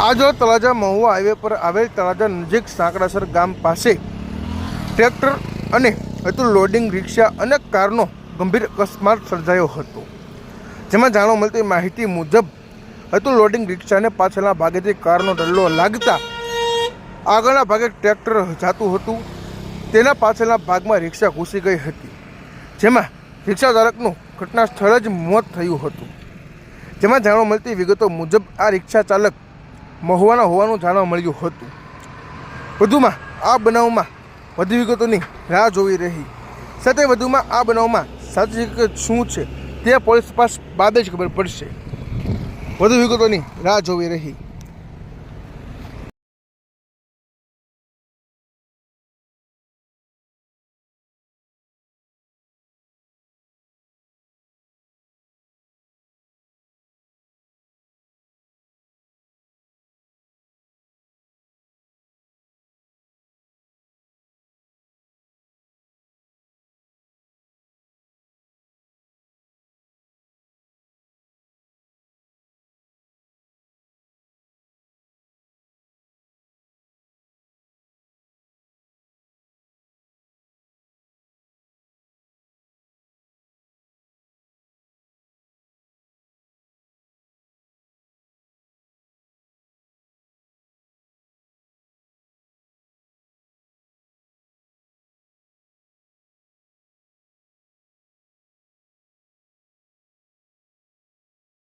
આજો તળાજા મહુવા હાઈવે પર આવેલ તળાજા નજીક સાંકડાસર ગામ પાસે ટ્રેક્ટર અને હતું લોડિંગ રિક્ષા અને કારનો ગંભીર અકસ્માત સર્જાયો હતો. જેમાં જાણવા મળતી માહિતી મુજબ હતું લોડિંગ રિક્ષાને પાછળના ભાગેથી કારનો ડલ્લો લાગતા આગળના ભાગે ટ્રેક્ટર જાતું હતું. તેના પાછળના ભાગમાં રિક્ષા ઘૂસી ગઈ હતી, જેમાં રિક્ષા ચાલકનું ઘટના સ્થળે જ મોત થયું હતું. જેમાં જાણવા મળતી વિગતો મુજબ આ રિક્ષા ચાલક મહુવાના હોવાનું જાણવા મળ્યું હતું. વધુમાં આ બનાવમાં વધુ વિગતોની રાહ જોવી રહી. સાથે વધુમાં આ બનાવમાં સાચી હકીકત શું છે તે પોલીસ તપાસ બાદ જ ખબર પડશે. વધુ વિગતોની રાહ જોવી રહી.